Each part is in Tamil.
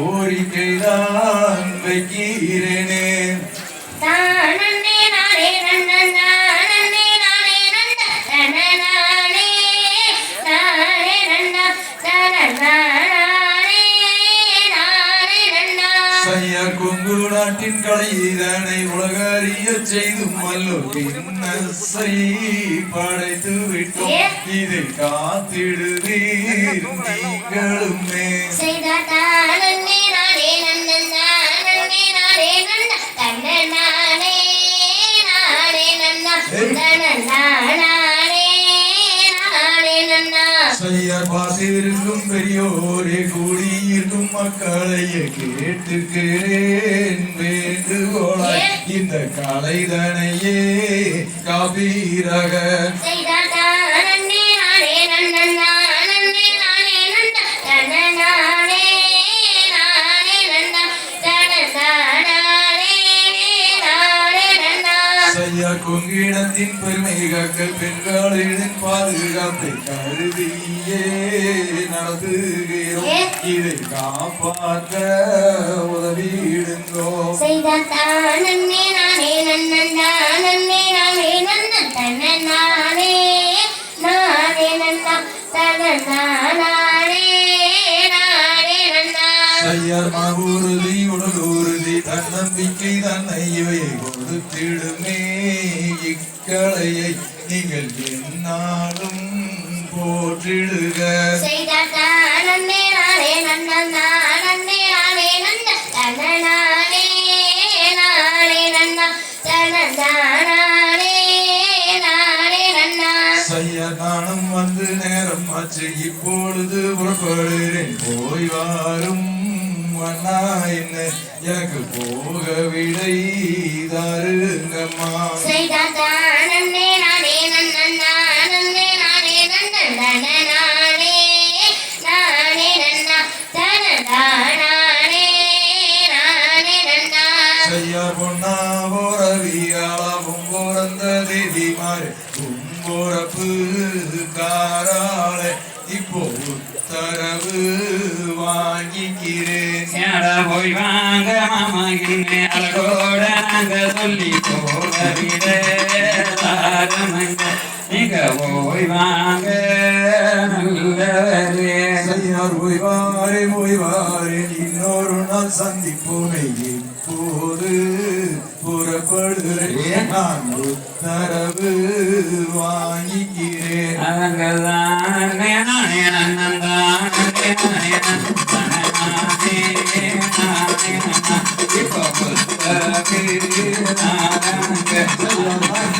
கோரிக்கை வைக்கிறேனே. நானே சையா கொங்கு நாட்டின் கலை இதனை உலகறிய செய்தும் அல்லோ இன்னசை படைத்து விட்டோம். இதை காத்திடுவீர் நீங்களுமே. செய்யார் பாசிருக்கும் பெரியோரே கூடியிருக்கும் மக்களையே கேட்டுக்கிறேன் வேண்டுகோளாய் இந்த கலைதனையே கபீரக கொங்கிடத்தின் பெருமை காக்க பெண்களின் பாதுகாப்பை கருதியே நடத்துகிறோம். இதை காப்பாற்ற உதவிடுங்கோ. செய்தானே நானே நன்னன் நானே. நானே நன்ன தனநானே நானே நன்னா. தனநானே நானே நன்னா ஐயர் மகுருதி உடலுறுதி தன்னம்பிக்கை தன்னை கொடுத்திடுமே இக்கலையை நீங்கள் என்னாலும் போற்றிடுக செய்தானே வந்து நேரம் ஆச்சு இப்பொழுது புறப்படுகிறேன் போய் வாரும் அண்ணா என்ன எனக்கு போக விடை தாருங்கம்மா. செய்தானே நானே நன்னன் நானே நானே நன்னன் தனநானே நானே நன்னா தனநானே நானே நன்னா. செய்ய பொன்னா போறவியாளாவும் போறந்த தேவிமாறு கும்போரப்பு காராளே இப்போ உத்தரவு வாங்கிக்கிறேன் போய் வாங்க மாமகின்னு அழகோட நாங்க சொல்லி போக விட. நீங்க போய் வாங்க நல்லவரே. செய்யார் ஓய்வாரே ஓய்வாரே. இன்னொரு நாள் சந்திப்போமே. இப்போது புறப்படுகிறேன் நான் உத்தரவு வாங்கிக்கிறேன் இப்ப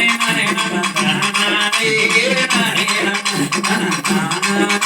Thank you.